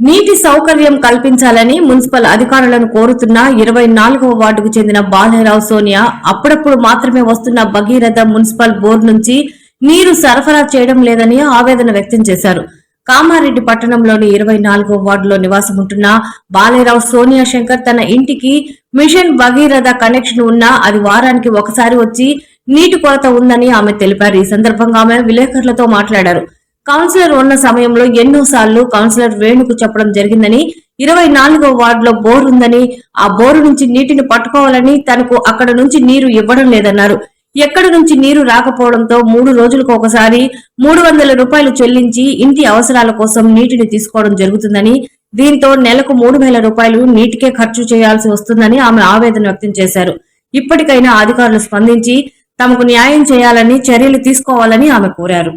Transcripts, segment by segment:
నీటి సౌకర్యం కల్పించాలని మున్సిపల్ అధికారులను కోరుతున్న ఇరవై నాలుగవ వార్డుకు చెందిన బాలరావు సోనియా అప్పుడప్పుడు మాత్రమే వస్తున్న భగీరథ మున్సిపల్ బోర్డు నుంచి నీరు సరఫరా చేయడం లేదని ఆవేదన వ్యక్తం చేశారు. కామారెడ్డి పట్టణంలోని ఇరవై నాలుగో వార్డులో నివాసం ఉంటున్న బాలేరావు సోనియా శంకర్ తన ఇంటికి మిషన్ భగీరథ కనెక్షన్ ఉన్నా అది వారానికి ఒకసారి వచ్చి నీటి కొరత ఉందని ఆమె తెలిపారు. ఈ సందర్భంగా ఆమె విలేకరులతో మాట్లాడారు. కౌన్సిలర్ ఉన్న సమయంలో ఎన్నో సార్లు కౌన్సిలర్ వేణుకు చెప్పడం జరిగిందని ఇరవై నాలుగో వార్డులో బోర్ ఉందని ఆ బోరు నుంచి నీటిని పట్టుకోవాలని తనకు అక్కడ నుంచి నీరు ఇవ్వడం లేదన్నారు. ఎక్కడి నుంచి నీరు రాకపోవడంతో మూడు రోజులకు ఒకసారి మూడు వందల రూపాయలు చెల్లించి ఇంటి అవసరాల కోసం నీటిని తీసుకోవడం జరుగుతుందని దీంతో నెలకు మూడు వేల రూపాయలు నీటికే ఖర్చు చేయాల్సి వస్తుందని ఆమె ఆవేదన వ్యక్తం చేశారు. ఇప్పటికైనా అధికారులు స్పందించి తమకు న్యాయం చేయాలని చర్యలు తీసుకోవాలని ఆమె కోరారు.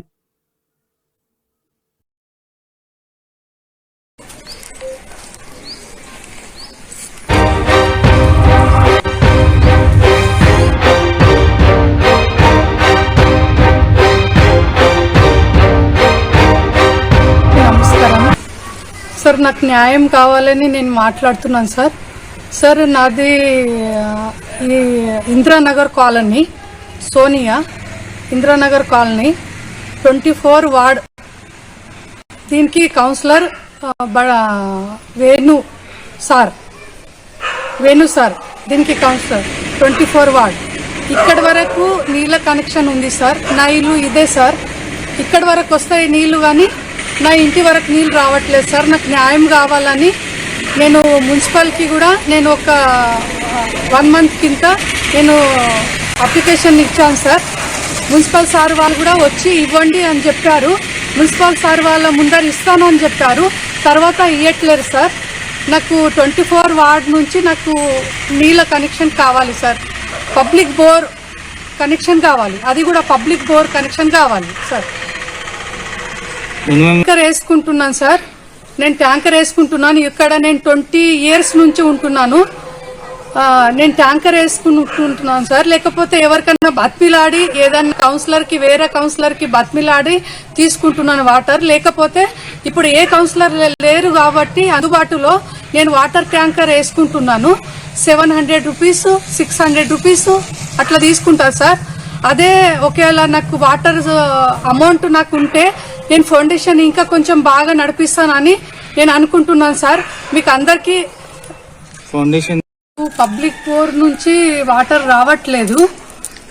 సార్ నాకు న్యాయం కావాలని నేను మాట్లాడుతున్నాను సార్. సార్ నాది ఈ Indiranagar colony Sonia Indiranagar colony twenty four ward. దీనికి కౌన్సిలర్ బ- వేణు సార్. వేణు సార్ దీనికి కౌన్సిలర్ ట్వంటీ ఫోర్ వార్డ్. ఇక్కడి వరకు నీళ్ళ కనెక్షన్ ఉంది సార్. నా ఇల్లు ఇదే సార్. ఇక్కడి వరకు వస్తాయి నీళ్ళు కానీ నా ఇంటి వరకు నీళ్ళు రావట్లేదు సార్. నాకు న్యాయం కావాలని నేను మున్సిపాలిటీ కూడా నేను ఒక వన్ మంత్ కింద నేను అప్లికేషన్ ఇచ్చాను సార్. మున్సిపల్ సార్ వాళ్ళు కూడా వచ్చి ఇవ్వండి అని చెప్పారు. మున్సిపల్ సార్ వాళ్ళ ముందర ఇస్తాను అని చెప్పారు. తర్వాత ఇవ్వట్లేరు సార్. నాకు ట్వంటీ ఫోర్ వార్డ్ నుంచి నాకు నీళ్ళ కనెక్షన్ కావాలి సార్. పబ్లిక్ బోర్ కనెక్షన్ కావాలి. అది కూడా పబ్లిక్ బోర్ కనెక్షన్ కావాలి సార్. ట్యాంకర్ వేసుకుంటున్నాను సార్. నేను ట్యాంకర్ వేసుకుంటున్నాను. ఇక్కడ నేను ట్వంటీ ఇయర్స్ నుంచి ఉంటున్నాను. నేను ట్యాంకర్ వేసుకుంటున్నాను సార్. లేకపోతే ఎవరికైనా బతిమిలాడి ఏదైనా కౌన్సిలర్కి వేరే కౌన్సిలర్కి బతిమిలాడి తీసుకుంటున్నాను వాటర్. లేకపోతే ఇప్పుడు ఏ కౌన్సిలర్ లేరు కాబట్టి అందుబాటులో నేను వాటర్ ట్యాంకర్ వేసుకుంటున్నాను. Seven hundred rupees six hundred rupees అట్లా తీసుకుంటారు సార్. అదే ఒకవేళ నాకు వాటర్ అమౌంట్ నాకు ఉంటే నేను ఫౌండేషన్ ఇంకా కొంచెం బాగా నడిపిస్తానని నేను అనుకుంటున్నాను సార్. మీకు అందరికీ ఫౌండేషన్ పబ్లిక్ బోర్ నుంచి వాటర్ రావట్లేదు.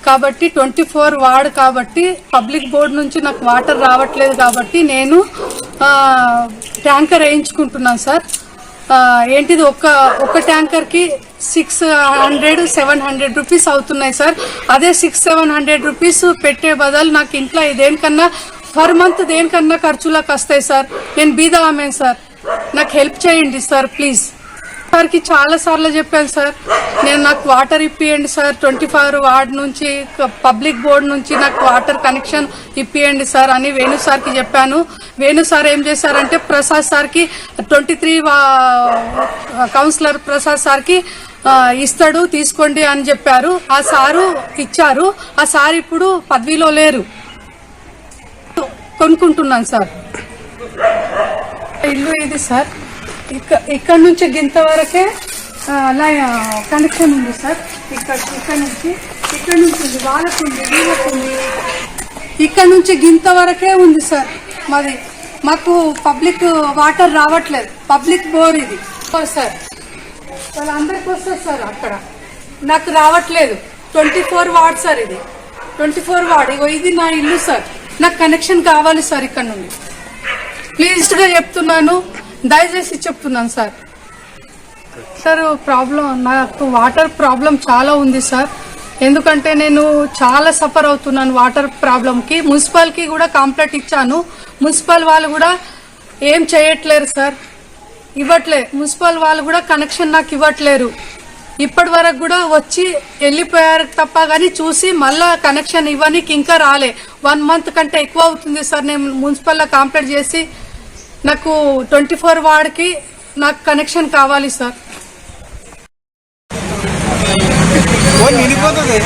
కాబట్టి ట్వంటీ ఫోర్ వార్డ్ కాబట్టి పబ్లిక్ బోర్డ్ నుంచి నాకు వాటర్ రావట్లేదు కాబట్టి నేను ట్యాంకర్ వేయించుకుంటున్నాను సార్. ఏంటిది ఒక ఒక ట్యాంకర్కి six hundred seven hundred rupees అవుతున్నాయి సార్. అదే సిక్స్ సెవెన్ హండ్రెడ్ రూపీస్ పెట్టే బదులు నాకు ఇంట్లో దేనికన్నా పర్ మంత్ దేనికన్నా ఖర్చులకు వస్తాయి సార్. నేను బీద ఆమెను సార్. నాకు హెల్ప్ చేయండి సార్ ప్లీజ్. సార్కి చాలా సార్లు చెప్పాను సార్. నేను నాకు వాటర్ ఇప్పియండి సార్. ట్వంటీ ఫోర్ వార్డ్ నుంచి పబ్లిక్ బోర్డ్ నుంచి నాకు వాటర్ కనెక్షన్ ఇప్పియండి సార్ అని వేణు సార్కి చెప్పాను. వేణు సార్ ఏం చేశారంటే ప్రసాద్ సార్కి ట్వంటీ త్రీ కౌన్సిలర్ ప్రసాద్ సార్కి ఇస్తాడు తీసుకోండి అని చెప్పారు. ఆ సారు ఇచ్చారు. ఆ సార్ ఇప్పుడు పదవిలో లేరు. కొనుక్కుంటున్నాను సార్. ఇల్లు ఇది సార్? ఇక్కడ ఇక్కడ నుంచి గింత వరకే అలా కనెక్షన్ ఉంది సార్. ఇక్కడ ఇక్కడ నుంచి ఇక్కడ నుంచి ఉంది వాళ్ళకు ఉంది వీళ్ళకు ఉంది ఇక్కడ నుంచి గింత వరకే ఉంది సార్. మాది మాకు పబ్లిక్ వాటర్ రావట్లేదు. పబ్లిక్ బోర్ ఇది. సార్. వాళ్ళందరికీ వస్తారు సార్ అక్కడ. నాకు రావట్లేదు. ట్వంటీ ఫోర్ వార్డ్ సార్ ఇది. Twenty four ward. ఇగో ఇది నా ఇల్లు సార్. నాకు కనెక్షన్ కావాలి సార్ ఇక్కడ నుండి. ప్లీజ్గా చెప్తున్నాను. దయచేసి చెప్తున్నాను సార్. సార్ ప్రాబ్లం నాకు వాటర్ ప్రాబ్లం చాలా ఉంది సార్. ఎందుకంటే నేను చాలా సఫర్ అవుతున్నాను వాటర్ ప్రాబ్లంకి మున్సిపల్కి కూడా కంప్లైంట్ ఇచ్చాను. మున్సిపల్ వాళ్ళు కూడా ఏం చేయట్లేరు సార్. ఇవ్వట్లే. మున్సిపల్ వాళ్ళు కూడా కనెక్షన్ నాకు ఇవ్వట్లేరు. ఇప్పటి వరకు కూడా వచ్చి వెళ్ళిపోయారు తప్ప కానీ చూసి మళ్ళా కనెక్షన్ ఇవ్వడానికి ఇంకా రాలే. వన్ మంత్ కంటే ఎక్కువ అవుతుంది సార్. నేను మున్సిపల్లో కంప్లైంట్ చేసి నాకు ట్వంటీ ఫోర్ వార్డ్కి నాకు కనెక్షన్ కావాలి సార్. నిలిపోతుంది.